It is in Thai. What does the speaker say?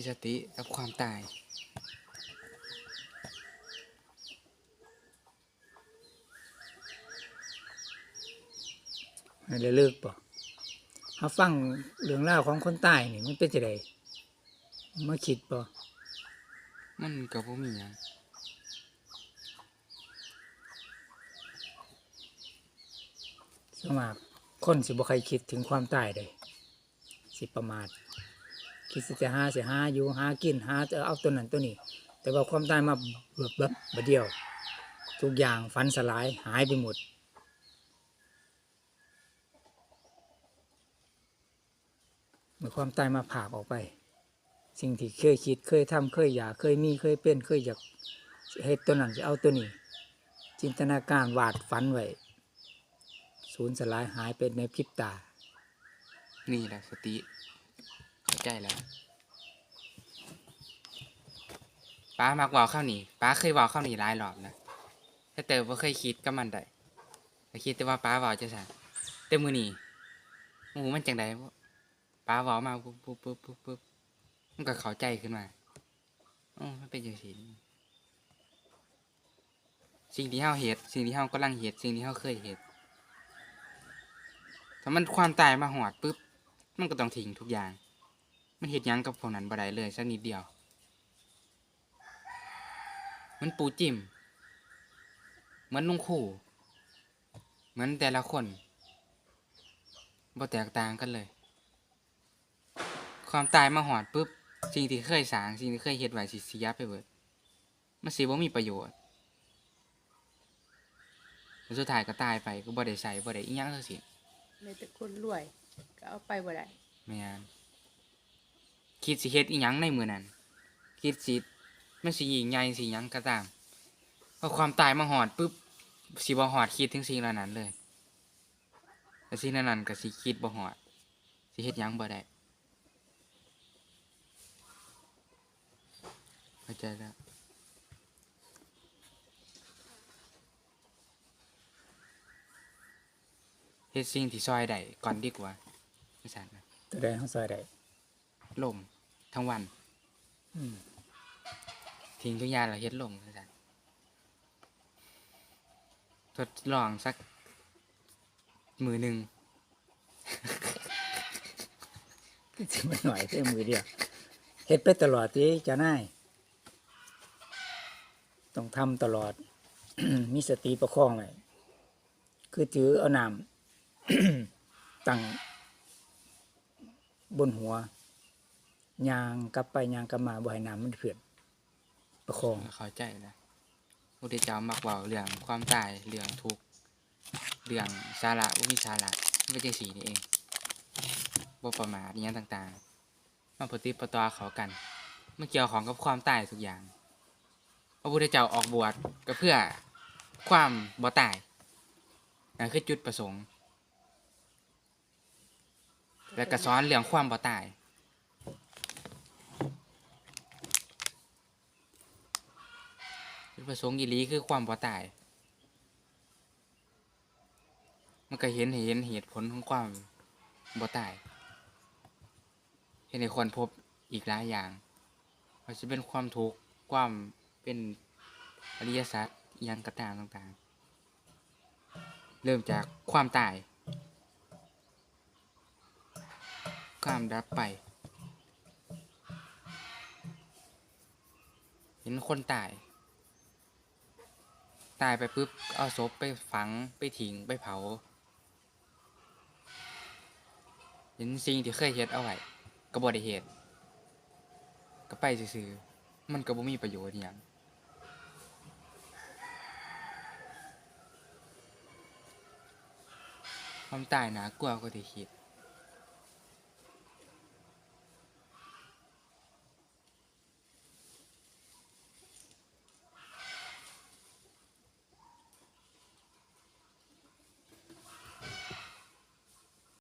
มีสติกับความตาย ให้ได้เลิกป่ะเฮาฟังเรื่องราวของคนใต้นี่มันเป็นจังไดมาคิดป่ะมันก็บ่มีหยังสวนมากคนสิบ่ใครคิดถึงความตายเลยสิประมาท คิดสิจะหาสิหาอยู่หากินหาจะเอาตัวนั้นตัวนี้ แต่ว่าความตายมาเบิบเบิบบเดียว ทุกอย่างฝันสลายหายไปหมดเมื่อความตายมาผากออกไป สิ่งที่เคยคิดเคยทำเคยอยากเคยมีเคยเป็นเคยอยากเฮ็ดตัวนั้นจะเอาตัวนี้ จินตนาการวาดฝันไว้สูญสลายหายไปในพริบตา นี่แหละสติ เข้แล้วป้ามักว่าเข้าหนีป้าเคยว่าเข้าหนีหลายรอบนะแต่เติบบ่เคยคิดกับมันได้แต่คิดแต่ว่าป้าว้าจะสั่นแต่มื้อนี้โอ้มันจังไดบ่ป้าว้ามาปุ๊บปุ๊บปุ๊บปุ๊บปุ๊บมันก็เข้าใจขึ้นมาอ๋อมันเป็นจังซี่สิ่งที่เฮาเฮ็ดสิ่งที่เฮากำลังเฮ็ดสิ่งที่เฮาเคยเฮ็ดถ้ามันความตายมาหอดปุ๊บมันก็ต้องทิ้งทุกอย่าง มันเห็ดหยังกับพวกนั้นบ่ได้เลยสักนิดเดียว มันปูจิ้มเหมือนลุงคู่ เหมือนแต่ละคนบ่แตกต่างกันเลย ความตายมาหอดปุ๊บ สิ่งที่เคยสร้างสิ่งที่เคยเฮ็ดไว้สิเสียไปเบิดมันสิบ่มีประโยชน์แล้วสุดท้ายก็ตายไปก็บ่ได้ใส่บ่ได้อีหยังทั้งสิ้นเลยแต่คนรวย ก็เอาไปบ่ได้แม่น คิดสิเฮ็ดอีหยังในมือนั้น คิดสิมันสิยิงใหญ่สิหยังก็ตามพอความตายมาหอดปุ๊บสิบ่หอดคิดถึงสิ่งเหล่านั้นเลยแต่สิ่งเหล่านั้นก็สิคิดบ่หอดสิเฮ็ดหยังบ่ได้เข้าใจแล้วเฮ็ดสิ่งที่ซอยได้ก่อนดีกว่าจังซั่นนะตัวใดเขาซอยได้ ลมทั้งวัน อืมทิ้งทุกอย่างแล้วเฮ็ดลมจังซั่นทดลองสัก มือหนึ่งสิมาหน่อยเต็มมือเดียวเฮ็ดไปตลอดที่จะน่ายต้องทำตลอด มีสติประคองไว้คือถือเอาน้ำตั้งบนหัว ยางกลับไปยางกลับมาบ่ให้น้ำมันเพื่อนประคอง เข้าใจแล้วพระพุทธเจ้ามักเว้าเรื่องความตายเรื่องทุกข์เรื่องสาระบ่มีสาระมันเป็นจังซี่นี่เองบ่ประมาทอีหยังต่างๆ มาปฏิปต่อเขากันมันเกี่ยวของกับความตายทุกอย่าง พระพุทธเจ้าออกบวชก็เพื่อความบ่ตายนั่นคือจุดประสงค์ แล้วก็สอนเรื่องความบ่ตาย จุด ประสงค์อีหลีคือความบ่ตาย มันก็เห็นเห็นเหตุผลของความบ่ตายเห็นในคนพบอีกหลายอย่างว่าจะเป็นความทุกข์ความเป็นอริยสัจยังกระตามต่างๆ เริ่มจากความตาย ความดับไป เห็นคนตาย ตายไปปุ๊บเอาศพไปฝังไปทิ้งไปเผาเห็นสิ่งที่เคยเฮ็ดเอาไว้ก็บ่ได้เฮ็ดก็ไปซื่อๆมันก็บ่มีประโยชน์อิหยังความตายน่ากลัวกว่าที่คิด